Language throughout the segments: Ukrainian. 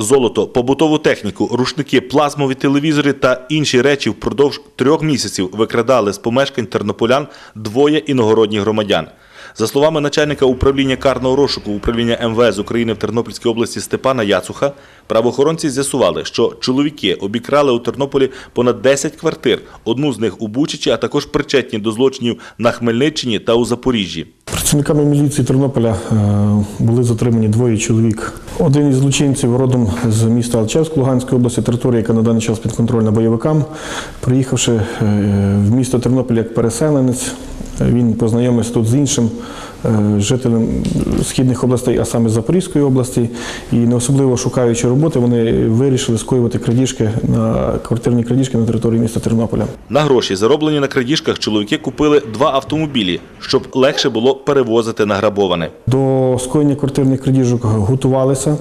Золото, побутову техніку, рушники, плазмові телевізори та інші речі впродовж трьох місяців викрадали з помешкань тернополян двоє іногородніх громадян. За словами начальника управління карного розшуку управління МВС України в Тернопільській області Степана Яцуха, правоохоронці з'ясували, що чоловіки обікрали у Тернополі понад 10 квартир, одну з них у Бучичі, а також причетні до злочинів на Хмельниччині та у Запоріжжі. Працівниками міліції Тернополя е, були затримані двоє чоловік. Один із злочинців родом з міста Алчевськ Луганської області, територія, яка на даний час підконтрольна бойовикам. Приїхавши е, в місто Тернопіль як переселенець, е, він познайомився тут з іншим е, жителем східних областей, а саме Запорізької області. І не особливо шукаючи роботи, вони вирішили скоювати крадіжки на квартирні крадіжки на території міста Тернополя. На гроші, зароблені на крадіжках, чоловіки купили два автомобілі, щоб легше було перевозити награбоване. До скоєння квартирних крадіжок готувалися,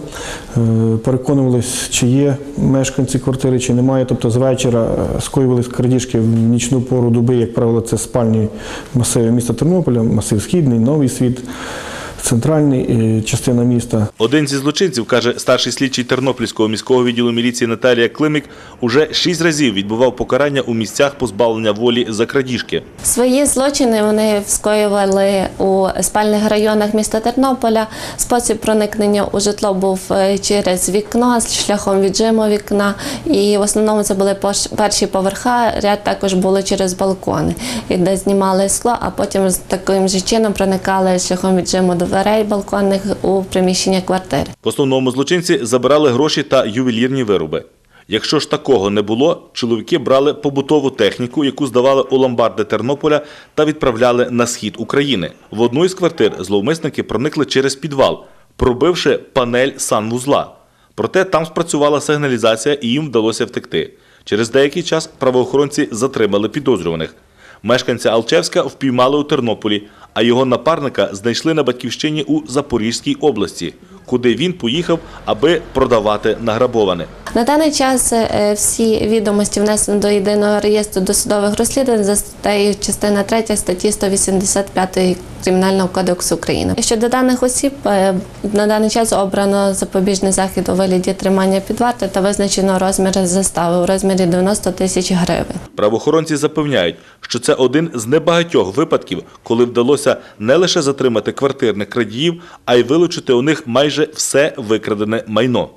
е, переконувалися, чи є мешканці квартири, чи немає. Тобто з вечора е, скоювалися крадіжки в нічну пору доби, як правило, це спальні масиви міста Тернополя, масив Східний, Новий Світ, центральний е, частина міста. Один зі злочинців, каже старший слідчий Тернопільського міського відділу міліції Наталія Климик, уже шість разів відбував покарання у місцях позбавлення волі за крадіжки. Свої злочини вони скоювали у спальних районах міста Тернополя. Спосіб проникнення у житло був е, через вікно, шляхом віджиму вікна. І в основному це були перші поверха, ряд також було через балкони, де знімали скло, а потім з таким же чином проникали шляхом віджиму дверей балконних у приміщення квартири. В основному злочинці забирали гроші та ювелірні вироби. Якщо ж такого не було, чоловіки брали побутову техніку, яку здавали у ломбарди Тернополя та відправляли на схід України. В одну із квартир зловмисники проникли через підвал, пробивши панель санвузла. Проте там спрацювала сигналізація і їм вдалося втекти. Через деякий час правоохоронці затримали підозрюваних. Мешканця Алчевська впіймали у Тернополі, а його напарника знайшли на батьківщині у Запорізькій області, куди він поїхав, аби продавати награбоване. На даний час е, всі відомості внесено до єдиного реєстру досудових розслідувань за статтею частина 3 статті 185 Кримінального кодексу України. Щодо даних осіб, е, на даний час обрано запобіжний захід у вигляді тримання під вартою та визначено розмір застави у розмірі 90 тисяч гривень. Правоохоронці запевняють, що це один з небагатьох випадків, коли вдалося не лише затримати квартирних крадіїв, а й вилучити у них майже все викрадене майно.